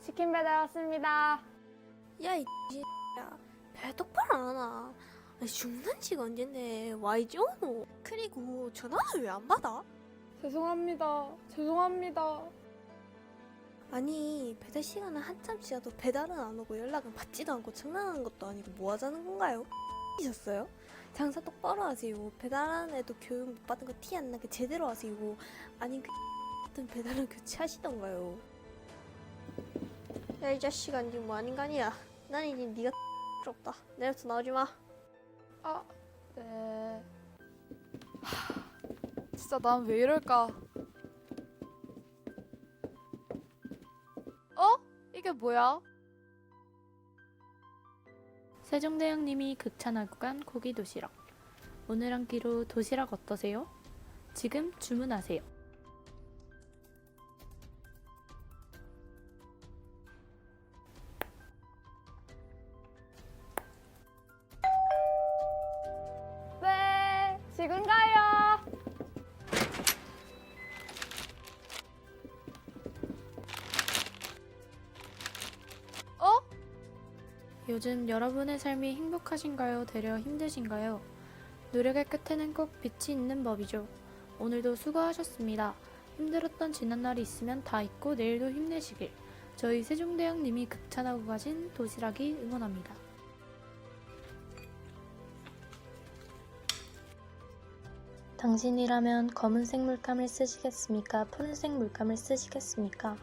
치킨 배달 왔습니다. 야, 이 야, 배 똑바로 안 하나? 아니, 죽는 지가 언젠데, YG 오노? 그리고 전화를 왜 안 받아? 죄송합니다. 죄송합니다. 아니, 배달 시간은 한참 지나도 배달은 안 오고 연락은 받지도 않고 장난하는 것도 아니고 뭐 하자는 건가요? 이셨어요? 장사 똑바로 하세요. 배달하는 애도 교육 못 받은 거 티 안 나게 제대로 하세요. 아니, 그 같은 배달은 교체하시던가요. 야, 이 자식아, 니뭐 아닌 거 아니야? 난 이제 니가 부럽다. 내일부터 나오지 마. 아, 네. 하, 진짜 난 왜 이럴까? 어? 이게 뭐야? 세종대왕님이 극찬하고 간 고기 도시락. 오늘 한 끼로 도시락 어떠세요? 지금 주문하세요. 지금 가요. 어? 요즘 여러분의 삶이 행복하신가요? 되려 힘드신가요? 노력의 끝에는 꼭 빛이 있는 법이죠. 오늘도 수고하셨습니다. 힘들었던 지난날이 있으면 다 잊고 내일도 힘내시길. 저희 세종대왕님이 극찬하고 가신 도시락이 응원합니다. 당신이라면 검은색 물감을 쓰시겠습니까? 푸른색 물감을 쓰시겠습니까?